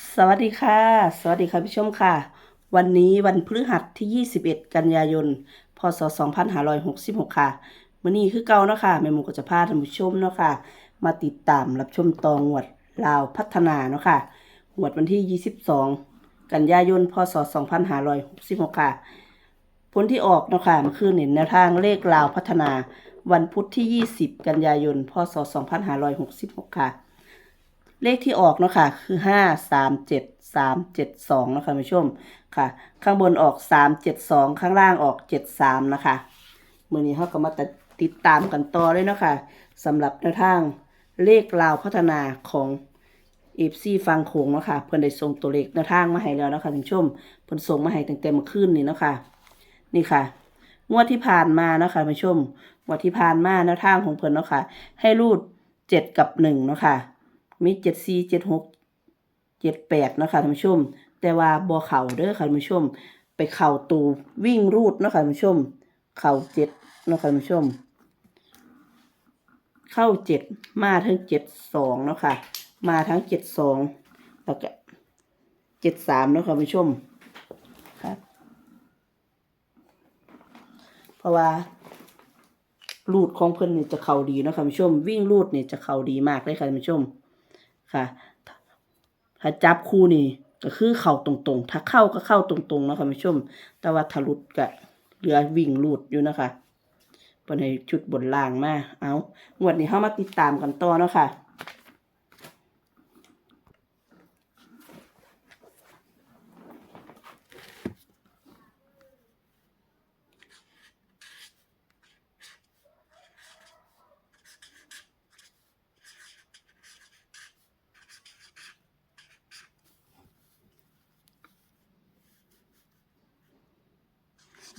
สวัสดีค่ะ สวัสดีค่ะผู้ชมค่ะ วันนี้วันพฤหัสที่ 21 กันยายน พศ 2566 ค่ะมื้อนี้คือเก่าเนาะค่ะแม่หมูก็จะพาท่านผู้ชมเนาะค่ะ มาติดตามรับชมตองวดลาวพัฒนาเนาะค่ะงวดวันที่ 22 กันยายน พศ 2566 ค่ะ ผลที่ออกเนาะค่ะมื่อคืนเห็นแนวทางเลขลาวพัฒนา วันพุธที่ 20 กันยายน พศ 2566 ค่ะ เลขที่ออกเนาะค่ะ คือห้าสามเจ็ดสามเจ็ดสองนะคะผู้ชมค่ะ ข้างบนออกสามเจ็ดสองข้างล่างออกเจ็ดสามนะคะมือนี้เขาก็มาติดตามกันต่อเลยเนาะค่ะสำหรับแนวทางเลขลาวพัฒนาของเอฟซีฟังโขงเนาะค่ะเพิ่นได้ส่งตัวเลขแนวทางมาให้แล้วนะคะท่านผู้ชมเพิ่นส่งมาให้ตั้งแต่เมื่อคืนนี่เนาะค่ะนี่ค่ะ งวดที่ผ่านมาเนาะค่ะท่านผู้ชมงวดที่ผ่านมาแนวทางของเพิ่นเนาะค่ะให้รูดเจ็ดกับหนึ่งเนาะค่ะ มีเจ็ดสี่เจ็ดหกเจ็ดแปดเนาะคะท่านผู้ชม แต่ว่าบัวเข่าเด้อค่ะท่านผู้ชม ไปเข่าตูวิ่งรูดเนาะค่ะท่านผู้ชม เข่าเจ็ดเนาะค่ะท่านผู้ชม เข้าเจ็ดมาทั้งเจ็ดสองเนาะค่ะ มาทั้งเจ็ดสองแล้วก็เจ็ดสามเนาะค่ะท่านผู้ชมครับเพราะว่ารูดของเพิ่นนี่จะเข่าดีเนาะค่ะท่านผู้ชม วิ่งรูดนี่จะเข่าดีมากเลยค่ะท่านผู้ชม ค่ะ ถ้าจับคู่นี่ก็คือเข่าตรงๆ ถ้าเข้าก็เข้าตรงๆนะคะท่านผู้ชม แต่ว่าทะลุดก็เหลือวิ่งรุดอยู่นะคะเป็นให้ชุดบนล่างมาเอางวดนี้เข้ามาติดตามกันต่อเนาะค่ะ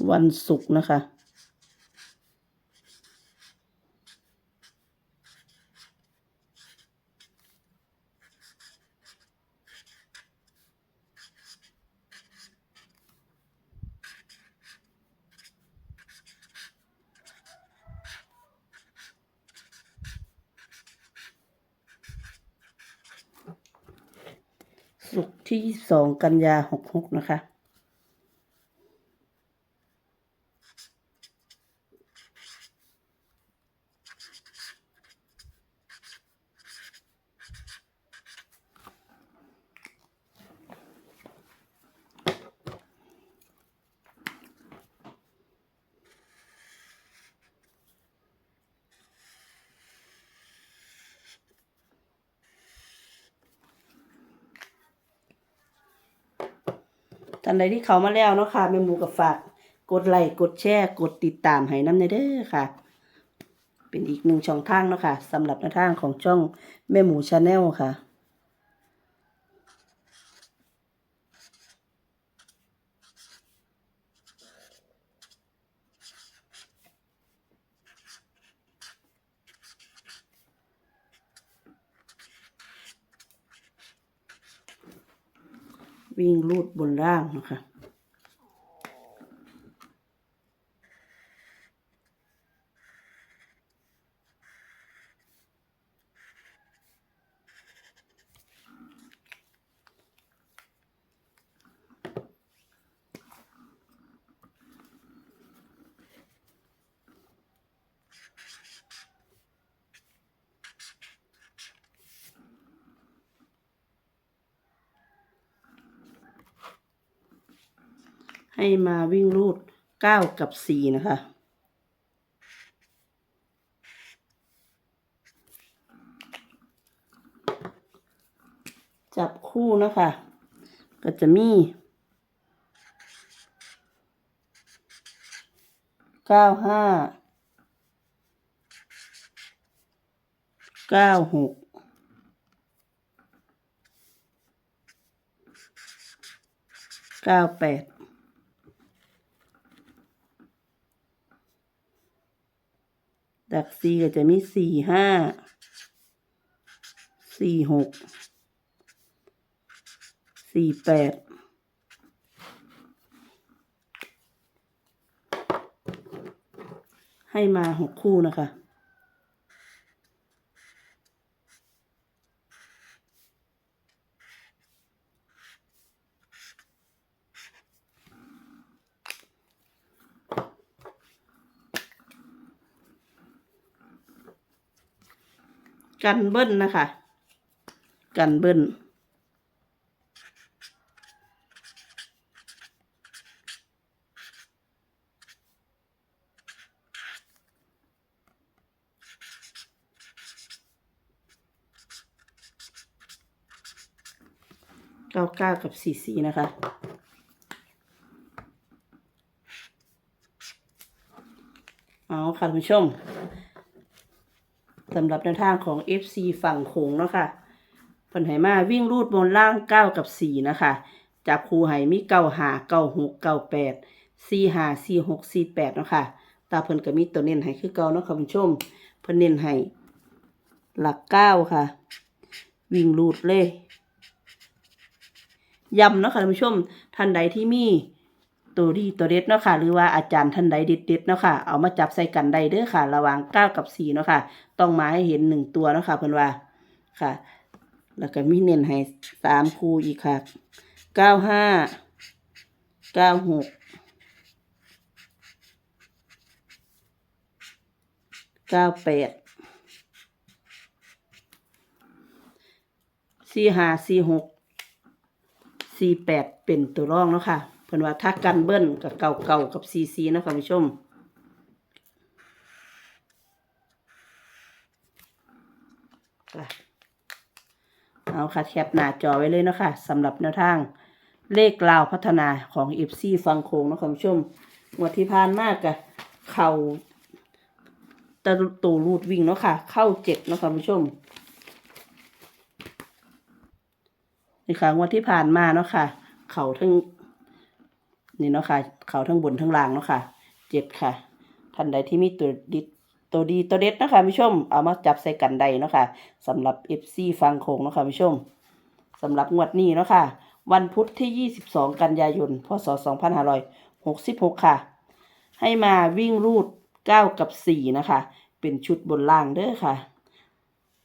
วันศุกร์นะคะ ศุกร์ที่สองกันยาหกหกนะคะ ท่านใดที่เขามาแล้วเนาะค่ะแม่หมูกับฝากกดไลค์กดแชร์กดติดตามให้น้ำในเด้อค่ะ เป็นอีกหนึ่งช่องทางเนาะค่ะสำหรับหน้าทางของช่องแม่หมูชาแนลค่ะ วิ่งรูดบนล่างนะคะ ให้มาวิ่งรูด 9 กับ 4 นะคะ จับคู่นะคะ ก็จะมี 9 5 9 6 9 8 หกเก้าแปดดักซีก็จะมีสี่ห้าสี่หกสี่แปดให้มาหกคู่นะคะ กันเบิ้ลนะคะ กันเบิ้ลเก้าเก้ากับสี่สี่นะคะเอาค่ะคุณผู้ชม สำหรับแนวทางของ FC ฝั่งโขงเนาะค่ะเพิ่นให้มาวิ่งรูดบนล่าง9กับ4นะคะจับคูให้มีเก้าหาเก้าหกเก้าแปดสี่หาสี่หกสี่แปดเนาะค่ะตาเพิ่นก็มีตัวเน้นให้คือเก่าเนาะค่ะคุณผู้ชมเพิ่นเน้นให้หลักเก้าค่ะ วิ่งรูดเลยย้ำเนาะค่ะท่านผู้ชมท่านใดที่มี ตัวดีตัวเด็ดเนาะค่ะ หรือว่าอาจารย์ท่านใดเด็ดเด็ดๆเนาะค่ะ เอามาจับใส่กันได้เด้อค่ะ ระหว่างเก้ากับสี่เนาะค่ะ ต้องมาให้เห็นหนึ่งตัวเนาะค่ะเพิ่อนว่าค่ะ แล้วก็มีเน้นให้สามคู่อีกค่ะเก้าห้าเก้าหกเก้าแปดสี่ห้าสี่หกสี่แปดเป็นตัวรองเนาะค่ะ เพิ่นว่าถ้ากันเบิ้ลกับเก่าเก่ากับซีซีนะคะคุณผู้ชมเอาค่ะแคปหน้าจอไว้เลยเนาะค่ะสำหรับแนวทางเลขลาวพัฒนาของเอฟซีฟังโคงนะคะคุณผู้ชมงวดที่ผ่านมากกะเข่าตะตูรูดวิ่งเนาะค่ะ เข้าเจ็ดเนาะคะคุณผู้ชมนี่ค่ะงวดที่ผ่านมาเนาะค่ะ เข่าทั้ง นี่เนาะค่ะ เขาทั้งบนทั้งล่างเนาะค่ะเจ็ดค่ะ ท่านใดที่มีตัวดิตัวดีตัวเด็ดนะคะผู้ชม เอามาจับใส่กันใดเนาะค่ะสำหรับเอฟซีฟังโคงเนาะค่ะผู้ชมสำหรับงวดนี้เนาะค่ะ วันพุธที่ 22 กันยายน พศ 2566 ค่ะ ให้มาวิ่งรูด 9 กับ 4 นะคะ เป็นชุดบนล่างเด้อค่ะ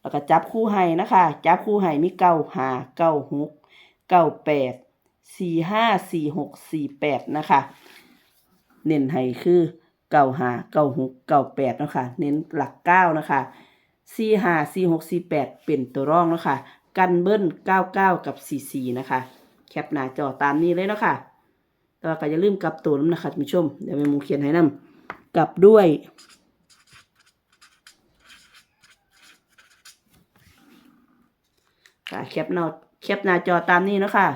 แล้วก็จับคู่ให้นะคะ จับคู่ให้มีเก้าหาเก้าหกเก้าแปด สี่ห้าสี่หกสี่แปดนะคะ เน้นให้คือเก้าหาเก้าหกเก้าแปดนาะคะเน้นหลักเก้านะคะสี่ห้าสี่หกสี่แปดเป็นตัวร่องเนาะคะกันเบิ้ลเก้าเก้ากับสี่สี่นะคะ แคปหน้าจอตามนี้เลยเนาะคะแต่ว่าก็อย่าลืมกลับตัวน้ำนะคะท่านผู้ชมเดี๋ยวแม่มูเขียนให้นำกลับด้วยค่ะแคปหน้าแคปหน้าจอตามนี้เนาะคะ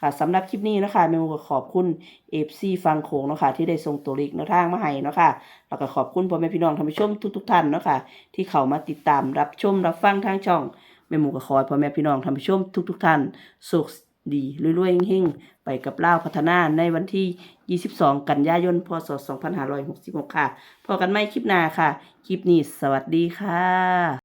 ค่ะสำหรับคลิปนี้นะคะเมนูก็ขอบคุณเอฟซีฟังโขงเนาะคะที่ได้ส่งตัวเลขแนวทางมาให้เนาะคะแล้วก็ขอบคุณพ่อแม่พี่น้องท่านผู้ชมทุกๆท่านเนาะคะที่เข้ามาติดตามรับชมรับฟังทางช่องแม่หมูก็ขอพ่อแม่พี่น้องท่านผู้ชมทุก ๆ ท่านสุขดีรวยๆเฮงๆไปกับเล่าพัฒนาในวันที่ 22 กันยายน พศ 2566 ค่ะพอกันไม่คลิปหน้าค่ะ คลิปนี้สวัสดีค่ะ